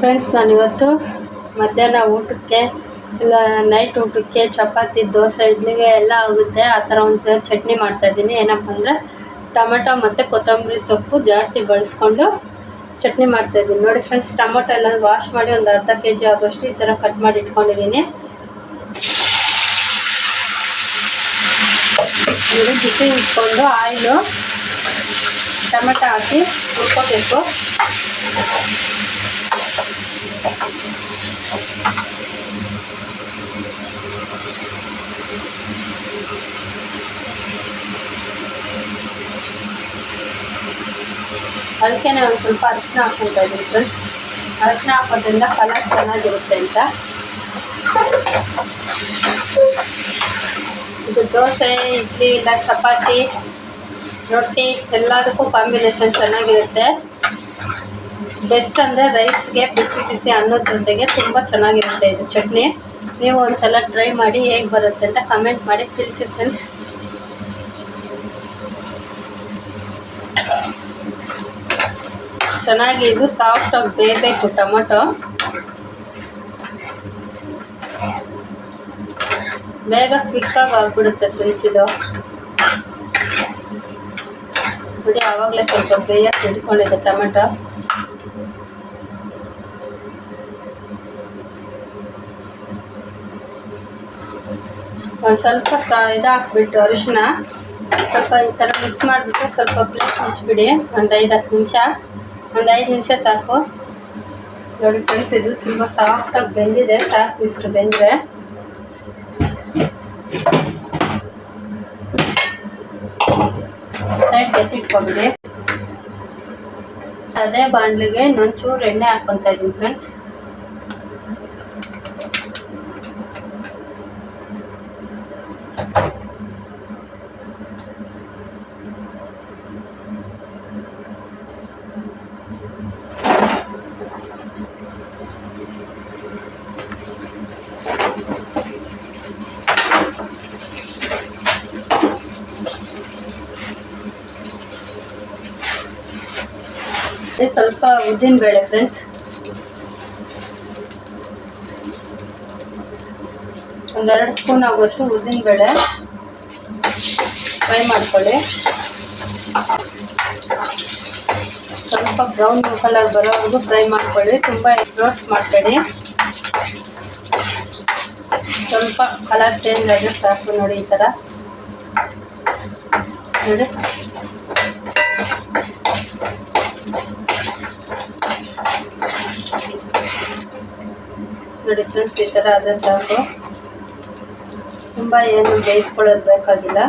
Friends ನಾನಿವತ್ತು ಮಧ್ಯಾಹ್ನ ಊಟಕ್ಕೆ, ಇಲ್ಲ ನೈಟ್ ಊಟಕ್ಕೆ ಚಪಾತಿ, ದೋಸೆ, ಇಡ್ಲಿಗೆ ಎಲ್ಲ ಆಗುತ್ತೆ. ಆ ಥರ ಒಂದು ಚಟ್ನಿ ಮಾಡ್ತಾಯಿದ್ದೀನಿ ಏನಪ್ಪ ಅಂದರೆ ಟೊಮೆಟೊ ಮತ್ತು ಕೊತ್ತಂಬರಿ ಸೊಪ್ಪು ಜಾಸ್ತಿ ಬಳಸ್ಕೊಂಡು ಚಟ್ನಿ ಮಾಡ್ತಾಯಿದ್ದೀನಿ ನೋಡಿ ಫ್ರೆಂಡ್ಸ್ ಟೊಮೊಟೊ ಎಲ್ಲ ವಾಶ್ ಮಾಡಿ ಒಂದು ಅರ್ಧ ಕೆ ಜಿ ಆಗೋಷ್ಟು ಈ ಥರ ಕಟ್ ಮಾಡಿ ಇಟ್ಕೊಂಡಿದ್ದೀನಿ. ಬಿಸಿ ಇಟ್ಕೊಂಡು ಆಯಿಲು ಟೊಮೆಟೊ ಹಾಕಿ ಹುರ್ಕೋಬೇಕು. ಅದಕ್ಕೆ ಒಂದು ಸ್ವಲ್ಪ ಅರಿಶಿನ ಹಾಕ್ಕೊತಾ ಇದ್ದೀನಿ ಫ್ರೆಂಡ್ಸ್ ಅರಿಶಿನ ಹಾಕೋದ್ರಿಂದ ಕಲರ್ ಚೆನ್ನಾಗಿರುತ್ತೆ ಅಂತ. ಇದು ದೋಸೆ, ಇಡ್ಲಿ ಇಲ್ಲ, ಚಪಾತಿ, ರೊಟ್ಟಿ, ಎಲ್ಲದಕ್ಕೂ ಕಾಂಬಿನೇಷನ್ ಚೆನ್ನಾಗಿರುತ್ತೆ. ಬೆಸ್ಟ್ ಅಂದರೆ ರೈಸ್ಗೆ ಬಿಸಿ ಬಿಸಿ ಅನ್ನದ ಜೊತೆಗೆ ತುಂಬ ಚೆನ್ನಾಗಿರುತ್ತೆ ಇದು ಚಟ್ನಿ. ನೀವು ಒಂದ್ಸಲ ಟ್ರೈ ಮಾಡಿ ಹೇಗೆ ಬರುತ್ತೆ ಅಂತ ಕಮೆಂಟ್ ಮಾಡಿ ತಿಳಿಸಿ ಫ್ರೆಂಡ್ಸ್ ಚೆನ್ನಾಗಿ ಇದು ಸಾಫ್ಟಾಗಿ ಬೇಯಬೇಕು ಟೊಮೊಟೊ. ಬೇಗ ಕ್ವಿಕ್ಕಾಗಿ ಆಗ್ಬಿಡುತ್ತೆ ಫ್ರೆಂಡ್ಸ್ ಇದು. ಬಿಡಿ ಆವಾಗಲೇ ಸ್ವಲ್ಪ ಬೇಯಕ್ಕೆ ಇಟ್ಕೊಂಡಿದೆ ಟೊಮೆಟೊ. ಒಂದು ಸ್ವಲ್ಪ ಸ ಇದಾಕ್ಬಿಟ್ಟು ಅರಿಶಿನ ಸ್ವಲ್ಪ ಈ ಮಿಕ್ಸ್ ಮಾಡಿಬಿಟ್ಟು ಸ್ವಲ್ಪ ಪ್ಲೇಟ್ ಮುಚ್ಚಿಬಿಡಿ ಒಂದು ಐದು ಹತ್ತು ನಿಮಿಷ. ಒಂದು ಐದು ನಿಮಿಷ ಸಾಕು. ನೋಡಿ ಫ್ರೆಂಡ್ಸ್ ಇದು ತುಂಬ ಸಾಫ್ಟಾಗಿ ಬೆಂದಿದೆ. ಸಾಕು ಇಷ್ಟು ಬೆಂದರೆ. ಸೈಡ್ ಎತ್ತಿಟ್ಕೊಬಿಡಿ ಅದೇ ಬಾಣಲಿಗೆ ಇನ್ನೊಂಚೂರು ಎಣ್ಣೆ ಹಾಕ್ಕೊತಾ ಇದ್ದೀನಿ ಫ್ರೆಂಡ್ಸ್ ಸ್ವಲ್ಪ ಉದ್ದಿನ ಬೇಳೆ ಫ್ರೆಂಡ್ಸ್ ಒಂದೆರಡು ಸ್ಪೂನ್ ಆಗುವಷ್ಟು ಉದ್ದಿನ ಬೇಳೆ. ಫ್ರೈ ಮಾಡ್ಕೊಳ್ಳಿ. ಸ್ವಲ್ಪ ಬ್ರೌನ್ ಕಲರ್ ಬರೋವರೆಗೂ ಫ್ರೈ ಮಾಡ್ಕೊಳ್ಳಿ. ತುಂಬ ರೋಸ್ಟ್ ಮಾಡ್ಕೊಳ್ಳಿ ಸ್ವಲ್ಪ ಕಲರ್ ಚೇಂಜ್ ಆದರೆ ಸಾಕು ನೋಡಿ ಈ ಥರ ನೋಡಿ. ನೋಡಿ ಫ್ರೆಂಡ್ಸ್ ಈ ಥರ ಆದರೆ ಸಾಕು. ತುಂಬ ಏನು ಬೇಯಿಸ್ಕೊಳ್ಳೋದು ಬೇಕಾಗಿಲ್ಲ.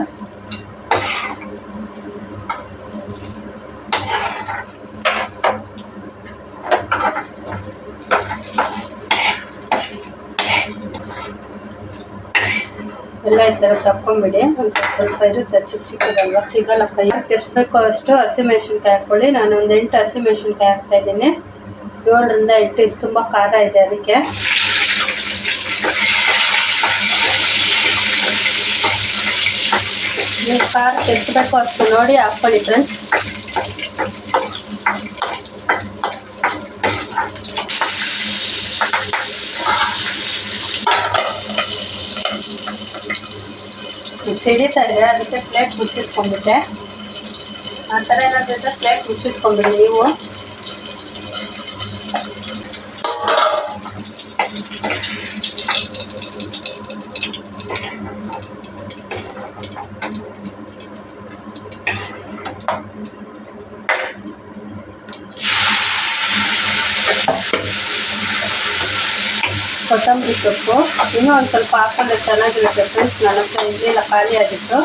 ಎಲ್ಲ ಈ ಥರ ತಕ್ಕೊಂಬಿಡಿ. ಒಂದು ಸ್ವಲ್ಪ ಸ್ವಲ್ಪ ಇರುತ್ತೆ. ಚಿಕ್ಕ ಚಿಕ್ಕದಲ್ವ? ಸಿಗಲ್ಲ ಕೈ ಎಷ್ಟು ಬೇಕೋ ಅಷ್ಟು ಹಸಿಮೆಣ್ಸಿನ್ಕಾಯಿ ಹಾಕೊಳ್ಳಿ ನಾನು ಒಂದು ಎಂಟು ಹಸಿಮೆಣ್ಸಿನ್ಕಾಯಿ ಹಾಕ್ತಾ ಇದ್ದೀನಿ. ಏಳರಿಂದ ಎಂಟು, ಇದು ತುಂಬ ಖಾರ ಇದೆ ಅದಕ್ಕೆ. ನೀವು ಖಾರ ಎಷ್ಟು ಬೇಕೋ ಅಷ್ಟು ನೋಡಿ ಹಾಕ್ಕೊಳ್ಳಿ ಫ್ರೆಂಡ್ಸ್ ಸಿಡಿತಾ ಇದೆ ಅದಕ್ಕೆ ಪ್ಲೇಟ್ ಮುಚ್ಚಿಟ್ಕೊಂಡ್ಬಿಟ್ಟೆ ಆ ಥರ ಏನಾದರೂ ಇದ್ದರೆ ಪ್ಲೇಟ್ ಮುಚ್ಚಿಟ್ಕೊಂಡ್ಬಿಡಿ ನೀವು. ಕೊತ್ತಂಬರಿ ಸೊಪ್ಪು. ಇನ್ನೂ ಒಂದು ಸ್ವಲ್ಪ ಹಾಕೊಂಡ್ರೆ ಚೆನ್ನಾಗಿರುತ್ತೆ ಫ್ರೆಂಡ್ಸ್ ನನ್ನ ಹತ್ರ ಇರಲಿಲ್ಲ ಖಾಲಿ ಆಗಿತ್ತು.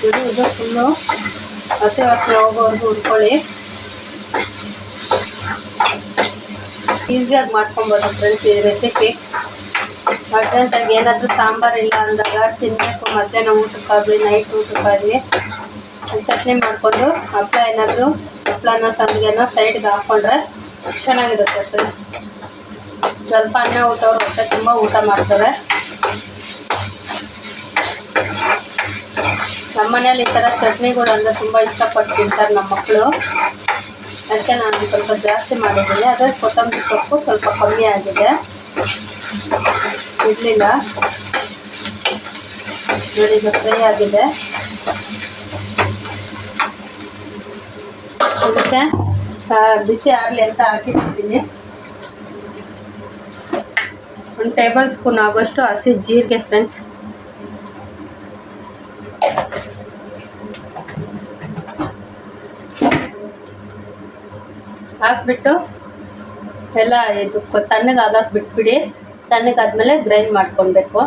ಇದು ಇದು ಫುಲ್ಲು ಹಸಿ ವಾಸನೆ ಹೋಗೋವರೆಗೂ ಹುರ್ಕೊಳ್ಳಿ ಈಸಿಯಾಗಿ ಮಾಡ್ಕೊಬೋದು ಫ್ರೆಂಡ್ಸ್ ಈ ರೆಸಿಪಿ ಅರ್ಜೆಂಟಾಗಿ ಏನಾದರೂ ಸಾಂಬಾರು ಇಲ್ಲ ಅಂದಾಗ ತಿನ್ನಬೇಕು ಮಧ್ಯಾಹ್ನ ಊಟಕ್ಕಾಗಲಿ ನೈಟ್ ಊಟಕ್ಕಾಗಲಿ ಚಟ್ನಿ ಮಾಡಿಕೊಂಡು ಹಪ್ಪಳ ಏನಾದರೂ ಹಪ್ಪಳನ ಸಂಡಿಗೆನ ಸೈಡ್ಗೆ ಹಾಕ್ಕೊಂಡ್ರೆ ಚೆನ್ನಾಗಿರುತ್ತೆ ಫ್ರೆಂಡ್ಸ್ ಸ್ವಲ್ಪ ಅನ್ನ ಊಟವ್ರು ಹೊಟ್ಟೆ ತುಂಬ ಊಟ ಮಾಡ್ತಾರೆ. ನಮ್ಮ ಮನೇಲಿ ಈ ಥರ ಚಟ್ನಿಗಳು ಅಂದರೆ ತುಂಬ ಇಷ್ಟಪಟ್ಟು ತಿಂತಾರೆ ನಮ್ಮ ಮಕ್ಕಳು ಅದಕ್ಕೆ ನಾನು ಸ್ವಲ್ಪ ಜಾಸ್ತಿ ಮಾಡಿದ್ದೀನಿ. ಅದೇ ಕೊತ್ತಂಬರಿ ಸೊಪ್ಪು ಸ್ವಲ್ಪ ಕಮ್ಮಿ ಆಗಿದೆ. ಇರಲಿಲ್ಲ. ನೋಡಿ ಫ್ರೈ ಆಗಿದೆ. ಅದಕ್ಕೆ ಬಿಸಿ ಆಗಲಿ ಅಂತ ಹಾಕಿಟ್ಟಿದ್ದೀನಿ. ಒಂದು ಟೇಬಲ್ ಸ್ಪೂನ್ ಆಗೋಷ್ಟು ಹಸಿ ಜೀರಿಗೆ ಫ್ರೆಂಡ್ಸ್. ಹಾಕ್ಬಿಟ್ಟು ಎಲ್ಲ ಇದು ತಣ್ಣಗೆ ತಣ್ಣಗಾಗಕ್ಕೆ ಬಿಟ್ಬಿಡಿ. ತಣ್ಣಗಾದ್ಮೇಲೆ ಗ್ರೈಂಡ್ ಮಾಡ್ಕೊಳ್ಬೇಕು.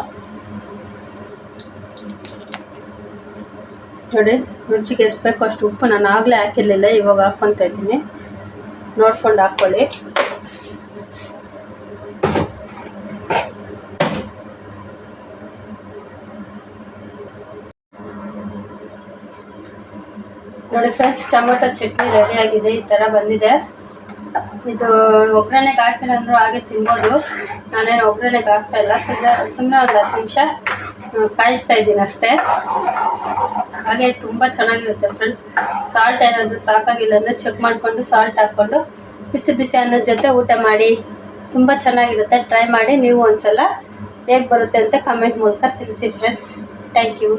ನೋಡಿ, ರುಚಿಗೆ ಎಷ್ಟು ಬೇಕೋ ಅಷ್ಟು ಉಪ್ಪು ನಾನು ಆಗಲೇ ಹಾಕಿರಲಿಲ್ಲ, ಇವಾಗ ಹಾಕ್ಕೊತಾ ಇದ್ದೀನಿ. ನೋಡ್ಕೊಂಡು ಹಾಕ್ಕೊಳ್ಳಿ ನೋಡಿ ಫ್ರೆಂಡ್ಸ್, ಟೊಮೊಟೊ ಚಟ್ನಿ ರೆಡಿ ಆಗಿದೆ. ಈ ಥರ ಬಂದಿದೆ. ಇದು ಒಗ್ಗರಣೆಗೆ ಹಾಕಿಲ್ಲ ಅಂದರೂ ಹಾಗೆ ತಿನ್ಬೋದು. ನಾನೇನು ಒಗ್ಗರಣೆಗೆ ಹಾಕ್ತಾ ಇಲ್ಲ. ಸುಮ್ಮನೆ ಒಂದು ಹತ್ತು ನಿಮಿಷ ಕಾಯಿಸ್ತಾ ಇದ್ದೀನಿ ಅಷ್ಟೇ. ಹಾಗೆ ತುಂಬ ಚೆನ್ನಾಗಿರುತ್ತೆ ಫ್ರೆಂಡ್ಸ್ ಸಾಲ್ಟ್ ಏನಾದರೂ ಸಾಕಾಗಿಲ್ಲ ಅಂದರೆ ಚೆಕ್ ಮಾಡಿಕೊಂಡು ಸಾಲ್ಟ್ ಹಾಕ್ಕೊಂಡು ಬಿಸಿ ಬಿಸಿ ಅನ್ನೋದ ಜೊತೆ ಊಟ ಮಾಡಿ. ತುಂಬ ಚೆನ್ನಾಗಿರುತ್ತೆ. ಟ್ರೈ ಮಾಡಿ ನೀವು ಒಂದ್ಸಲ ಹೇಗೆ ಬರುತ್ತೆ ಅಂತ ಕಮೆಂಟ್ ಮೂಲಕ ತಿಳಿಸಿ ಫ್ರೆಂಡ್ಸ್ ಥ್ಯಾಂಕ್ ಯು